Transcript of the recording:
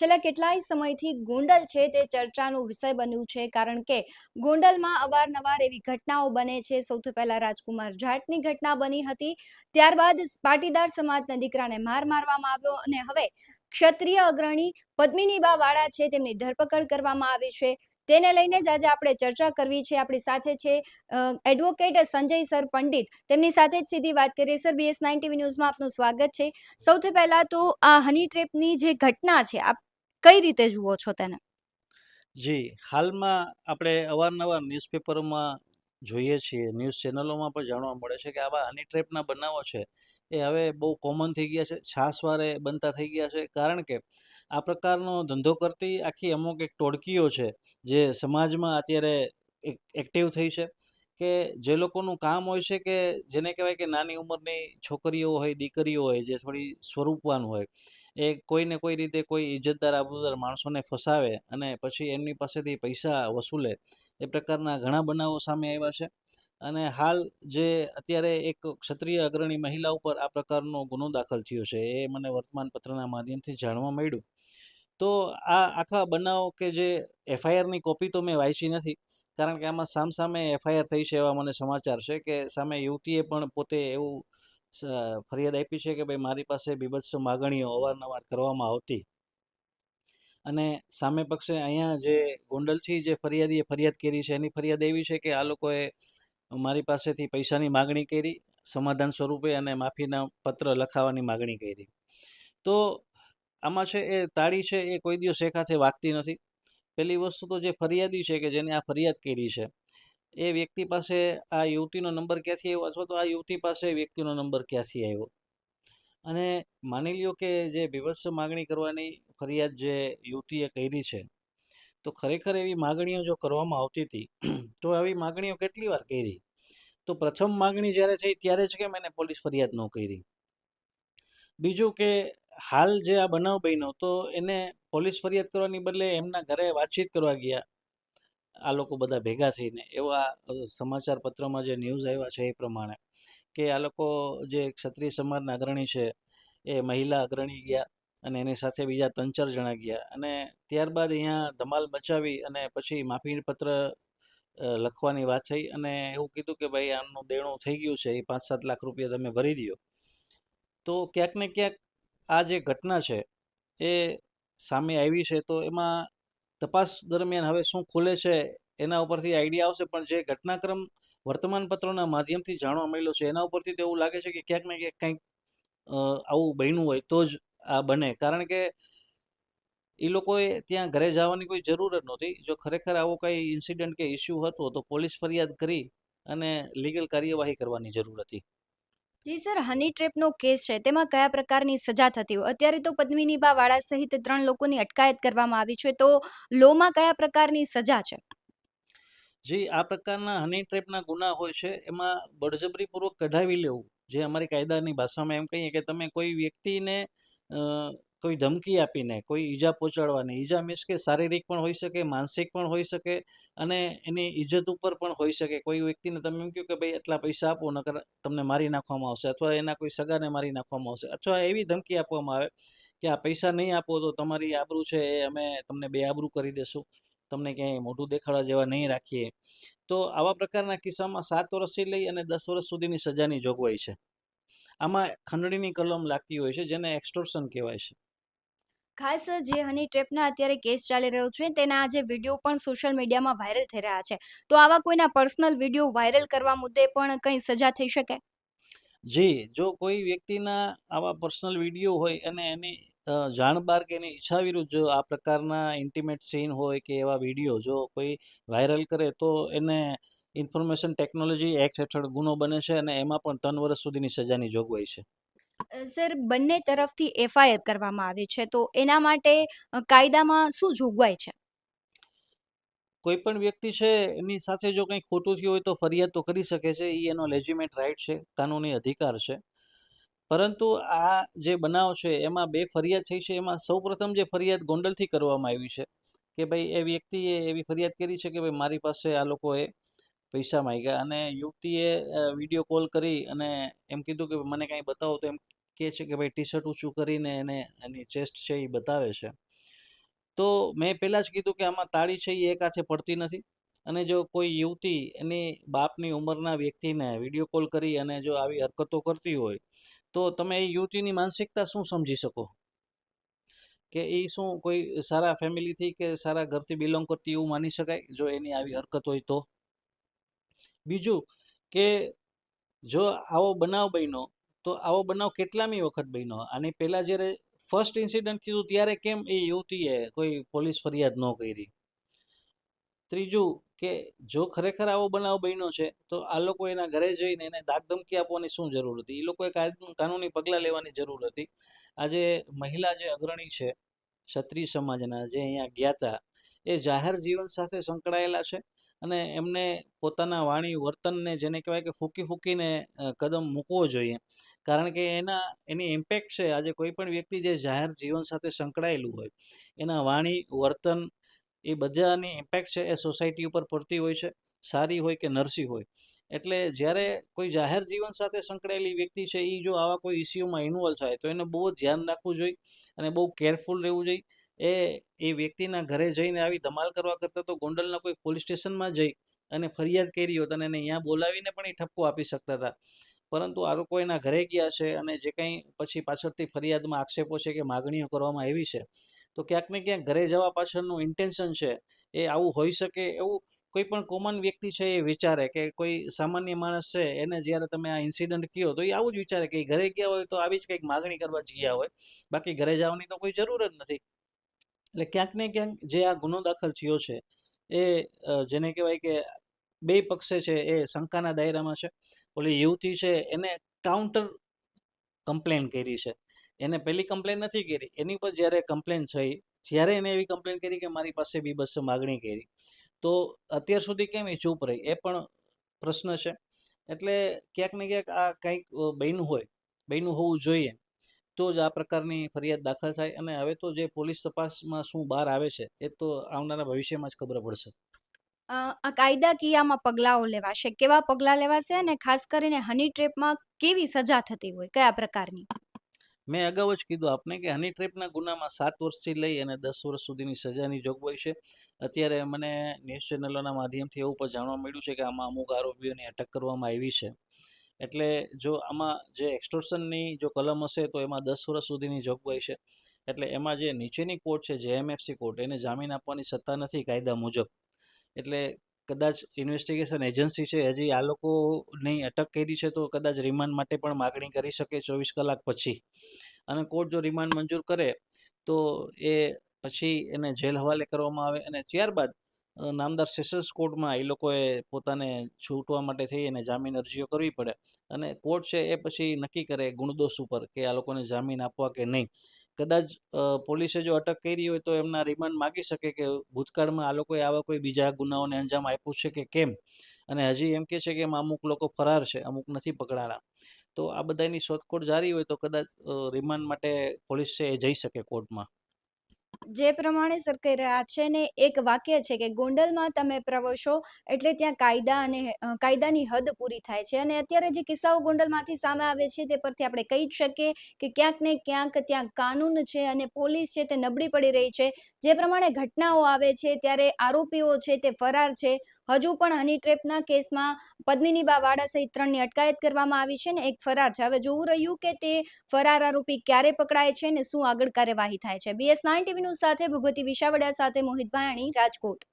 છેલ્લા કેટલાય સમયથી ગોંડલ છે તે ચર્ચાનો વિષય બન્યું છે કારણ કે ગોંડલમાં અવારનવાર એવી ઘટનાઓ બને છે. સૌથી પહેલા રાજકુમાર જાટની ઘટના બની હતી. ત્યારબાદ પાટીદાર સમાજના દીકરાને માર મારવામાં આવ્યો અને હવે ક્ષત્રિય અગ્રણી પદ્મિનીબા વાળા છે તેમની ધરપકડ કરવામાં આવી છે. તેને લઈને જ આજે આપણે ચર્ચા કરવી છે. આપણી સાથે છે એડવોકેટ સંજય સર પંડિત. તેમની સાથે જ સીધી વાત કરીએ. સર બીએસ નાઇન ટીવી ન્યૂઝમાં આપનું સ્વાગત છે. સૌથી પહેલા તો આ હની ટ્રેપની જે ઘટના છે, આપ કઈ રીતે જુઓ છો તેને? જી, હાલમાં આપણે અવારનવાર ન્યૂઝપેપરોમાં જોઈએ છીએ. ન્યૂઝ ચેનલોમાં પણ જાણવા મળે છે કે આવા હની ટ્રેપના બનાવો છે, એ હવે બહુ કોમન થઈ ગયા છે છાસવારે બનતા થઈ ગયા છે. કારણ કે આ પ્રકારનો ધંધો કરતી આખી અમુક એક ટોળકીઓ છે, જે સમાજમાં અત્યારે એક એક્ટિવ થઈ છે. કે જે લોકોનું કામ હોય છે કે જેને કહેવાય કે નાની ઉંમરની છોકરીઓ હોય, દીકરીઓ હોય, જે થોડી સ્વરૂપવાન હોય, એ કોઈને કોઈ રીતે કોઈ ઇજ્જતદાર આબુદાર માણસોને ફસાવે અને પછી એમની પાસેથી પૈસા વસૂલે, એ પ્રકારના ઘણા બનાવો સામે આવ્યા છે. અને હાલ જે અત્યારે એક ક્ષત્રિય અગ્રણી મહિલા ઉપર આ પ્રકારનો ગુનો દાખલ થયો છે, એ મને વર્તમાન પત્રના માધ્યમથી જાણવા મળ્યું. તો આ આખા બનાવ કે જે એફઆઈઆરની કોપી તો મેં વાંચી નથી કારણ કે આમાં સામસામે એફઆઈઆર થઈ છે એવા મને સમાચાર છે કે સામે યુવતીએ પણ પોતે એવું ફરિયાદ આપી છે કે ભાઈ, મારી પાસે બીભત્સ માગણીઓ અવારનવાર કરવામાં આવતી. અને સામે પક્ષે અહીંયા જે ગોંડલથી જે ફરિયાદીએ ફરિયાદ કરી છે, એની ફરિયાદ એવી છે કે આ લોકોએ મારી પાસેથી પૈસાની માગણી કરી, સમાધાન સ્વરૂપે અને માફીના પત્ર લખાવવાની માગણી કરી. તો આમાં છે એ તાળી છે એ કોઈ દિવસ એક હાથે વાગતી નથી. પહેલી વસ્તુ તો જે ફરિયાદી છે કે જેને આ ફરિયાદ કરી છે, એ વ્યક્તિ પાસે આ યુવતીનો નંબર ક્યાંથી આવ્યો અથવા તો આ યુવતી પાસે વ્યક્તિનો નંબર ક્યાંથી આવ્યો? અને માની લ્યો કે જે બીભત્સ માગણી કરવાની ફરિયાદ જે યુવતીએ કરી છે, તો ખરેખર એવી માગણીઓ જો કરવામાં આવતી હતી, તો આવી માગણીઓ કેટલી વાર કરી? તો પ્રથમ માગણી જ્યારે થઈ ત્યારે જ કેમ એને પોલીસ ફરિયાદ ન કરી? બીજું કે હાલ જે આ બનાવ બન્યો તો એને પોલીસ ફરિયાદ કરવાની બદલે એમના ઘરે વાતચીત કરવા ગયા. આ લોકો બધા ભેગા થઈને. એવા સમાચાર પત્રમાં જે ન્યૂઝ આવ્યા છે એ પ્રમાણે કે આ લોકો જે ક્ષત્રિય સમાજના અગ્રણી છે, એ મહિલા અગ્રણી ગયા અને એની સાથે બીજા ત્રણ ચાર જણા ગયા અને ત્યારબાદ અહીંયા ધમાલ મચાવી અને પછી માફી પત્ર લખવાની વાત થઈ અને એવું કીધું કે ભાઈ આમનું દેણું થઈ ગયું છે, એ પાંચ સાત લાખ રૂપિયા તમે ભરી દો તો ક્યાંક ને ક્યાંક આ જે ઘટના છે એ સામે આવી છે, તો એમાં તપાસ દરમિયાન હવે શું ખુલે છે, એના ઉપરથી આઈડિયા આવશે. પણ જે ઘટનાક્રમ વર્તમાનપત્રોના માધ્યમથી જાણવા મળ્યો છે, એના ઉપરથી તો એવું લાગે છે કે ક્યાંક ને ક્યાંક કંઈક આવું બન્યું હોય તો જ આ બને. કારણ કે એ લોકોએ ત્યાં ઘરે જવાની કોઈ જરૂર જ નહોતી. જો ખરેખર આવો કંઈ ઇન્સિડન્ટ કે ઇસ્યુ હતો, તો પોલીસ ફરિયાદ કરી અને લીગલ કાર્યવાહી કરવાની જરૂર હતી. જી સર, હની ટ્રેપનો કેસ છે. તેમાં કયા પ્રકારની સજા થતી હોય? અત્યારે તો પદ્મિનીબા વાળા સહિત ત્રણ લોકોની અટકાયત કરવામાં આવી છે. તો લોમાં કયા પ્રકારની સજા છે? જે, આ પ્રકારના હની ટ્રેપના ગુના હોય છે. એમાં બળજબરીપૂર્વક કઢાવી લેવું, જે અમારી કાયદાની ભાષામાં એમ કહીએ કે તમે કોઈ વ્યક્તિને કોઈ ધમકી આપીને, કોઈ ઈજા પહોંચાડવાની, ઈજા મીન્સ કે શારીરિક પણ હોઈ શકે, માનસિક પણ હોઈ શકે અને એની ઇજ્જત ઉપર પણ હોઈ શકે. કોઈ વ્યક્તિને તમે એમ કહો કે ભાઈ એટલા પૈસા આપો, નકર તમને મારી નાખવામાં આવશે અથવા એના કોઈ સગાને મારી નાખવામાં આવશે. અથવા એવી ધમકી આપવામાં આવે કે, આ પૈસા નહીં આપો તો તમારી આબરૂ છે એ અમે તમને બે આબરૂ કરી દેશું. તમને ક્યાંય મોઢું દેખાડવા જેવા નહીં રાખીએ. તો આવા પ્રકારના કિસ્સામાં સાત વર્ષથી લઈ અને દસ વર્ષ સુધીની સજાની જોગવાઈ છે. આમાં ખંડણીની કલમ લાગતી હોય છે જેને એક્સટોર્શન કહેવાય છે. ખાસ જે હની ટ્રેપના અત્યારે કેસ ચાલી રહ્યો છે, તેના આજે વીડિયો પણ સોશિયલ મીડિયામાં વાયરલ થઈ રહ્યા છે. તો આવા કોઈના પર્સનલ વીડિયો વાયરલ કરવા મુદ્દે પણ કંઈ સજા થઈ શકે? જી, જો કોઈ વ્યક્તિના આવા પર્સનલ વીડિયો હોય અને એની જાણબાર કે એની ઈચ્છા વિરુદ્ધ જો આ પ્રકારના ઇન્ટિમેટ સીન હોય કે એવા વીડિયો જો કોઈ વાયરલ કરે તો એને ઇન્ફોર્મેશન ટેકનોલોજી એક્ટ હેઠળ ગુનો બને છે અને એમાં પણ ત્રણ વર્ષ સુધીની સજાની જોગવાઈ છે. સર, બંને તરફથી એફઆઈઆર કરવામાં આવી છે. તો એના માટે કાયદામાં શું જોગવાઈ છે? કોઈ પણ વ્યક્તિ છે, એની સાથે જો કંઈ ખોટું થયું હોય તો ફરિયાદ તો કરી શકે છે. એ એનો લેજિમેટ રાઇટ છે, કાનૂની અધિકાર છે. પરંતુ આ જે બનાવ છે, એમાં બે ફરિયાદ થઈ છે. એમાં સૌપ્રથમ જે ફરિયાદ ગોંડલથી કરવામાં આવી છે, કે ભાઈ, એ વ્યક્તિએ એવી ફરિયાદ કરી છે કે ભાઈ, મારી પાસે આ લોકોએ પૈસા માંગ્યા અને યુવતીએ વીડિયો કોલ કરી અને એમ કીધું કે મને કાંઈ બતાવો. તો એમ કહે છે કે, ભાઈ ટી શર્ટ ઊંચું કરીને એને, એની ચેસ્ટ છે એ બતાવે છે. તો મેં પહેલાં જ કીધું કે આમાં તાળી છે એ એક હાથે પડતી નથી. અને જો કોઈ યુવતી એની બાપની ઉંમરના વ્યક્તિને વીડિયો કોલ કરી અને જો આવી હરકતો કરતી હોય, તો તમે એ યુવતીની માનસિકતા શું સમજી શકો? કે એ શું કોઈ સારા ફેમિલીથી કે સારા ઘરથી બિલોંગ કરતી એવું માની શકાય? જો એની આવી હરકત હોય તો? બીજું કે જો આવો બનાવ બન્યો, તો આવો બનાવ કેટલામી વખત બન્યો? આની પહેલાં જ્યારે ફર્સ્ટ ઇન્સિડન્ટ થયું ત્યારે કેમ એ યુવતીએ કોઈ પોલીસ ફરિયાદ ન કરી? ત્રીજું કે જો ખરેખર આવો બનાવ બન્યો છે, તો આ લોકો એના ઘરે જઈને એને દાગ ધમકી આપવાની શું જરૂર હતી? એ લોકોએ કાનૂની પગલાં લેવાની જરૂર હતી. આજે મહિલા જે અગ્રણી છે, ક્ષત્રિય સમાજના જે અહીંયા ગયા હતા એ જાહેર જીવન સાથે સંકળાયેલા છે. અને એમને પોતાના વાણી વર્તનને જેને કહેવાય કે ફૂકી ફૂકીને કદમ મૂકવો જોઈએ. કારણ કે એના, એની ઇમ્પેક્ટ છે, આજે કોઈ પણ વ્યક્તિ જે જાહેર જીવન સાથે સંકળાયેલું હોય, એના વાણી, વર્તન એ બધાની ઇમ્પેક્ટ છે એ સોસાયટી ઉપર પડતી હોય છે, સારી હોય કે નરસી હોય. એટલે જ્યારે કોઈ જાહેર જીવન સાથે સંકળાયેલી વ્યક્તિ છે એ જો આવા કોઈ ઇસ્યુમાં ઇન્વોલ્વ થાય, તો એને બહુ જ ધ્યાન રાખવું જોઈએ અને બહુ કેરફુલ રહેવું જોઈએ. એ એ વ્યક્તિના ઘરે જઈને આવી ધમાલ કરવા કરતાં તો ગોંડલના કોઈ પોલીસ સ્ટેશનમાં જઈ અને ફરિયાદ કરી હોત અને એને અહીંયા બોલાવીને પણ એ ઠપકો આપી શકતા હતા. પરંતુ આ લોકો એના ઘરે ગયા છે અને જે કંઈ પછી પાછળથી ફરિયાદમાં આક્ષેપો છે કે માગણીઓ કરવામાં આવી છે, તો ક્યાંક ને ક્યાંક ઘરે જવા પાછળનું ઇન્ટેન્શન છે, એ આવું હોઈ શકે એવું કોઈ પણ કોમન વ્યક્તિ છે એ વિચારે કે કોઈ સામાન્ય માણસ છે એને જ્યારે તમે આ ઇન્સિડન્ટ કહો તો એ આવું જ વિચારે કે ઘરે ગયા હોય તો આવી જ કંઈક માગણી કરવા જ ગયા હોય. બાકી ઘરે જવાની તો કોઈ જરૂર જ નથી. એટલે ક્યાંક ને ક્યાંક જે આ ગુનો દાખલ થયો છે, એ જેને કહેવાય કે બે પક્ષે છે, એ શંકાના દાયરામાં છે. ઓલી યુવતી છે, એને કાઉન્ટર કમ્પ્લેન કરી છે. એને પહેલી કમ્પ્લેન નથી કરી. એની પર જ્યારે કમ્પ્લેન થઈ, જ્યારે એને એવી કમ્પ્લેન કરી કે મારી પાસે બી બસ માગણી કરી. તો અત્યાર સુધી કેમ એ ચૂપ રહી? એ પણ પ્રશ્ન છે. એટલે ક્યાંક ને ક્યાંક આ કંઈક બહેનું હોય બહેનું હોવું જોઈએ. તો જ આ પ્રકારની ફરિયાદ દાખલ થાય અને હવે તો જે પોલીસ તપાસમાં શું બહાર આવે છે એ તો આવનારા ભવિષ્યમાં જ ખબર પડશે. આ કાયદાકીયમાં પગલાઓ લેવાશે? કેવા પગલાં લેવાશે અને ખાસ કરીને હની ટ્રેપમાં કેવી સજા થતી હોય? કયા પ્રકારની? મેં અગાઉ જ કીધું આપને કે હની ટ્રેપના ગુનામાં સાત વર્ષથી લઈ અને દસ વર્ષ સુધીની સજાની જોગવાઈ છે. અત્યારે મને ન્યૂઝ ચેનલોના માધ્યમથી એવું પણ જાણવા મળ્યું છે કે આમાં અમુક આરોપીઓની અટક કરવામાં આવી છે. એટલે જો આમાં જે એક્સટોર્શનની જો કલમ હશે તો એમાં દસ વર્ષ સુધીની જોગવાઈ છે. એટલે એમાં જે નીચેની કોર્ટ છે જેએમએફસી કોર્ટ એને જામીન આપવાની સત્તા નથી કાયદા મુજબ. એટલે કદાચ ઇન્વેસ્ટિગેશન એજન્સી છે, હજી આ લોકોની અટક કરી છે તો કદાચ રિમાન્ડ માટે પણ માગણી કરી શકે ચોવીસ કલાક પછી. અને કોર્ટ જો રિમાન્ડ મંજૂર કરે તો એ પછી એને જેલ હવાલે કરવામાં આવે અને ત્યારબાદ નામદાર સેશન્સ કોર્ટમાં એ લોકોએ પોતાને છૂટવા માટે થઈ અને જામીન અરજીઓ કરવી પડે. અને કોર્ટ છે એ પછી નક્કી કરે ગુણદોષ ઉપર કે આ લોકોને જામીન આપવા કે નહીં. કદાચ પોલીસે જો અટક કરી હોય તો એમના રિમાન્ડ માગી શકે કે ભૂતકાળમાં આ લોકોએ આવા કોઈ બીજા ગુનાઓને અંજામ આપ્યું છે કે કેમ? અને હજી એમ કે છે કે એમાં અમુક લોકો ફરાર છે, અમુક નથી પકડાણા. તો આ બધાની શોધખોળ જારી હોય તો કદાચ રિમાન્ડ માટે પોલીસ છે એ જઈ શકે કોર્ટમાં. જે પ્રમાણે સર રહ્યા છે ને એક વાક્ય છે કે ગોંડલમાં તમે પ્રવેશો એટલે ત્યાં કાયદા અને કાયદાની હદ પૂરી થાય છે. અને અત્યારે જે કિસ્સાઓ ગોંડલમાંથી સામે આવે છે તે પરથી આપણે કહી જ શકીએ કે ક્યાંક ને ક્યાંક ત્યાં કાનૂન છે અને પોલીસ છે તે નબળી પડી રહી છે. જે પ્રમાણે ઘટનાઓ આવે છે, ત્યારે આરોપીઓ છે તે ફરાર છે. હજુ પણ હની ટ્રેપના કેસમાં પદ્મિનીબા વાડા સહિત ત્રણની અટકાયત કરવામાં આવી છે ને એક ફરાર છે. હવે જોવું રહ્યું કે તે ફરાર આરોપી ક્યારે પકડાય છે ને શું આગળ કાર્યવાહી થાય છે. બીએસ નાઇન ટીવી ન્યૂઝ સાથે ભગવતી વિશાવડિયા સાથે મોહિત ભાયાણી રાજકોટ.